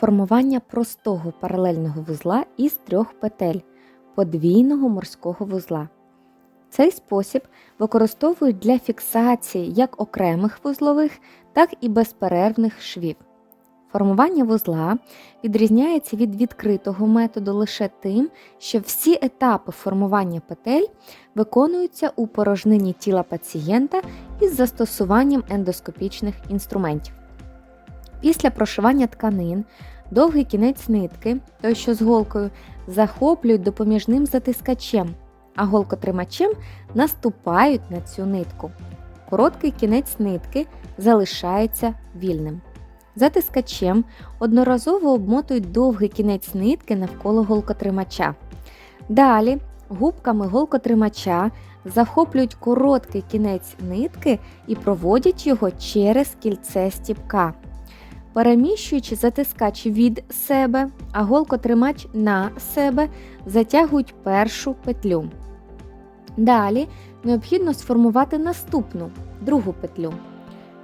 Формування простого паралельного вузла із трьох петель подвійного морського вузла. Цей спосіб використовують для фіксації як окремих вузлових, так і безперервних швів. Формування вузла відрізняється від відкритого методу лише тим, що всі етапи формування петель виконуються у порожнині тіла пацієнта із застосуванням ендоскопічних інструментів. Після прошивання тканин довгий кінець нитки, той що з голкою, захоплюють допоміжним затискачем, а голкотримачем наступають на цю нитку. Короткий кінець нитки залишається вільним. Затискачем одноразово обмотують довгий кінець нитки навколо голкотримача. Далі губками голкотримача захоплюють короткий кінець нитки і проводять його через кільце стіпка. Переміщуючи затискач від себе, а голкотримач на себе затягують першу петлю. Далі необхідно сформувати наступну другу петлю.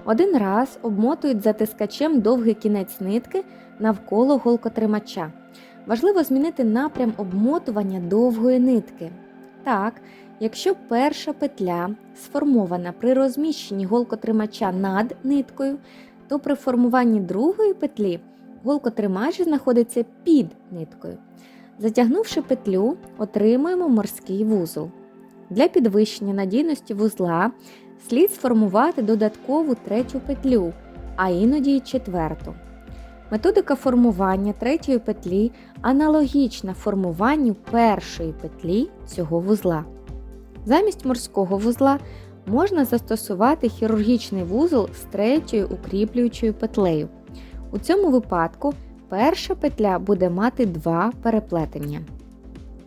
Один раз обмотують затискачем довгий кінець нитки навколо голкотримача. Важливо змінити напрям обмотування довгої нитки. Так, якщо перша петля сформована при розміщенні голкотримача над ниткою, то при формуванні другої петлі голкотримач знаходиться під ниткою. Затягнувши петлю, отримуємо морський вузол. Для підвищення надійності вузла слід сформувати додаткову третю петлю, а іноді й четверту. Методика формування третьої петлі аналогічна формуванню першої петлі цього вузла. Замість морського вузла можна застосувати хірургічний вузол з третьою укріплюючою петлею. У цьому випадку перша петля буде мати два переплетення.